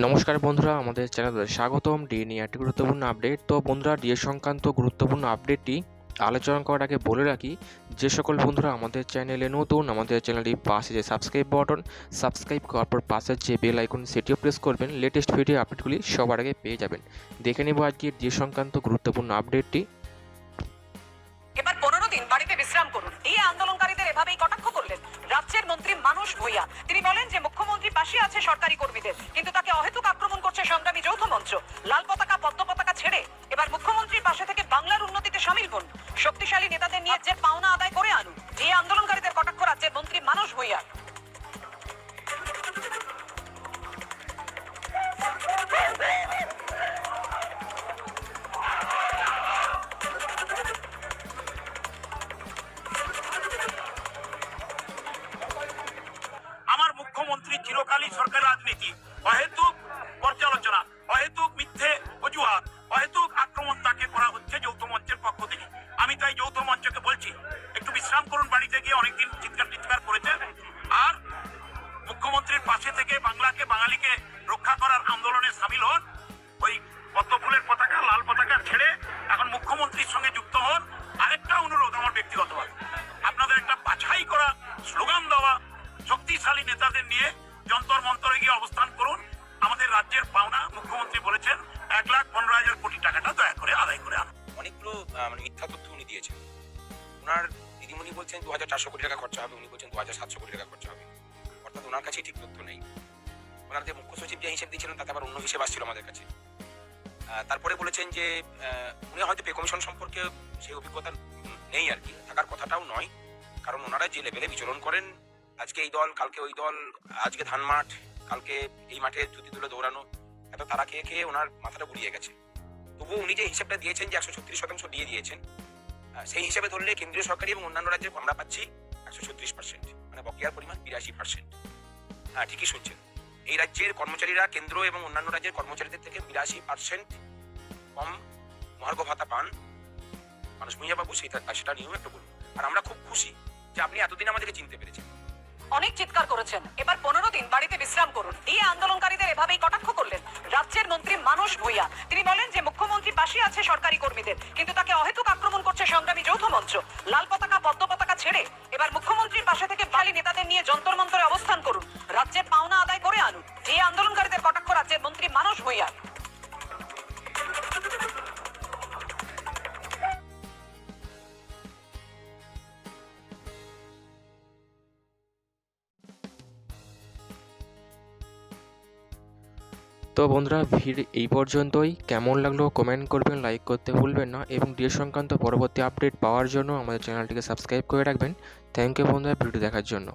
নমস্কার বন্ধুরা, আমাদের চ্যানেলে স্বাগতম। ডিএ নিয়ে একটি গুরুত্বপূর্ণ আপডেট তো বন্ধুরা ডিএ সংক্রান্ত গুরুত্বপূর্ণ আপডেটটি আলোচনা করার আগে বলে রাখি, যে সকল বন্ধুরা আমাদের চ্যানেলে নতুন, আমাদের চ্যানেলটি পাশে যে সাবস্ক্রাইব বাটন সাবস্ক্রাইব করার পর পাশের যে বেল আইকন সেটিও প্রেস করবেন। লেটেস্ট ভিডিও আপডেটগুলি সবার আগে পেয়ে যাবেন। দেখে নেব আজকে ডিএ সংক্রান্ত গুরুত্বপূর্ণ আপডেটটি বাড়িতে বিশ্রাম করুন। এই আন্দোলনকারীদের এভাবেই কটাক্ষ করলেন রাজ্যের মন্ত্রী মানুষ তিনি বলেন যে পাশে আছে সরকারি কর্মীদের। কিন্তু তাকে অহেতুক আক্রমণ করছে সংগ্রামী যৌথ মঞ্চ। লাল পতাকা, পদ্ম পতাকা ছেড়ে এবার মুখ্যমন্ত্রীর পাশে থেকে বাংলার উন্নতিতে সামিল হন। শক্তিশালী নেতাদের নিয়ে যে পাওনা আদায় করে আনুন, যে আন্দোলনকারীদের কটাক্ষ রাজ্যের মন্ত্রী মানুষ ভূঁইয়া চিরকালই সরকার রাজনীতি। অহেতুক পর্যালোচনা, অহেতুক মিথ্যে অজুহাত, অহেতুক আক্রমণ তাকে করা হচ্ছে যৌথ মঞ্চের পক্ষ থেকে। আমি তাই যৌথ মঞ্চকে বলছি, একটু বিশ্রাম করুন বাড়িতে গিয়ে, অনেকদিন চিৎকার টিৎকার করেছেন। আর মুখ্যমন্ত্রীর পাশে থেকে বাংলাকে, বাঙালিকে রক্ষা করার আন্দোলনে সামিল হন। ওই পদ্ম ফুলের পতাকা, লাল পতাকা ছেড়ে এখন মুখ্যমন্ত্রীর সঙ্গে যুক্ত হন। আরেকটা অনুরোধ আমার ব্যক্তিগতভাবে। আপনাদের একটা বাছাই করা স্লোগান দেওয়া শক্তিশালী নেতাদের নিয়ে যন্তর মন্তরে গিয়ে অবস্থান করুন। আমাদের রাজ্যের পাওনা মুখ্যমন্ত্রী বলেছেন, এক লাখ পনেরো হাজার কোটি টাকাটা দয়া করে আদায় করে আনুন। অনেকগুলো মানে মিথ্যা তথ্য উনি দিয়েছেন। ওনার দিদিমণি বলছেন দু হাজার চারশো কোটি টাকা খরচা হবে, উনি বলছেন দু হাজার সাতশো কোটি টাকা খরচা হবে। অর্থাৎ ওনার কাছে ঠিক তথ্য নেই। ওনার যে মুখ্য সচিব যে হিসেব দিয়েছিলেন, তাতে আবার অন্য হিসেব আসছিল আমাদের কাছে। তারপরে বলেছেন যে উনি হয়তো পে কমিশন সম্পর্কে সেই অভিজ্ঞতা নেই আর কি। থাকার কথাটাও নয়। কারণ ওনারা যে লেভেলে বিচরণ করেন আজকে এই দল, কালকে ওই দল, আজকে ধান মাঠ, কালকে এই মাঠে ধুতি তুলে দৌড়ানো এত তারা খেয়ে খেয়ে ওনার মাথাটা গুড়িয়ে গেছে। তবুও উনি যে হিসাবটা দিয়েছেন যে একশো ছত্রিশ শতাংশ দিয়ে দিয়েছেন সেই হিসাবে ধরলে কেন্দ্রীয় সরকারি এবং অন্যান্য রাজ্যে আমরা পাচ্ছি একশো ছত্রিশ পার্সেন্ট মানে বকেয়ার পরিমাণ বিরাশি পার্সেন্ট হ্যাঁ ঠিকই শুনছেন। এই রাজ্যের কর্মচারীরা কেন্দ্র এবং অন্যান্য রাজ্যের কর্মচারীদের থেকে বিরাশি পার্সেন্ট কম মহার্ঘ ভাতা পান। মানুষ ভূঁইয়া বাবু, সেটা সেটা নিয়েও একটু বলুন। আর আমরা খুব খুশি যে আপনি এতদিন আমাদেরকে চিনতে পেরেছেন। অনেক চিৎকার করেছেন। এবার পনেরো দিন বাড়িতে বিশ্রাম করুন। দিয়ে আন্দোলনকারীদের এভাবেই কটাক্ষ করলেন রাজ্যের মন্ত্রী মানুষ ভূঁইয়া। তিনি বলেন যে মুখ্যমন্ত্রী পাশে আছে সরকারি কর্মীদের, কিন্তু তাকে অহেতুক আক্রমণ করছে সংগ্রামী যৌথ মঞ্চ। লাল পতাকা, পদ্ম পতাকা ছেড়ে এবার মুখ্যমন্ত্রীর পাশে থেকে বালি নেতাদের নিয়ে যন্তর মন্তরে অবস্থান করুন। তো বন্ধুরা, ভিড় এই পর্যন্তই। কেমন লাগল কমেন্ট করবেন লাইক করতে ভুলবেন না এবং ডিএ সংক্রান্ত পরবর্তী আপডেট পাওয়ার জন্য আমাদের চ্যানেলটিকে সাবস্ক্রাইব করে রাখবেন। থ্যাংক ইউ বন্ধুরা, ভিডিও দেখার জন্য।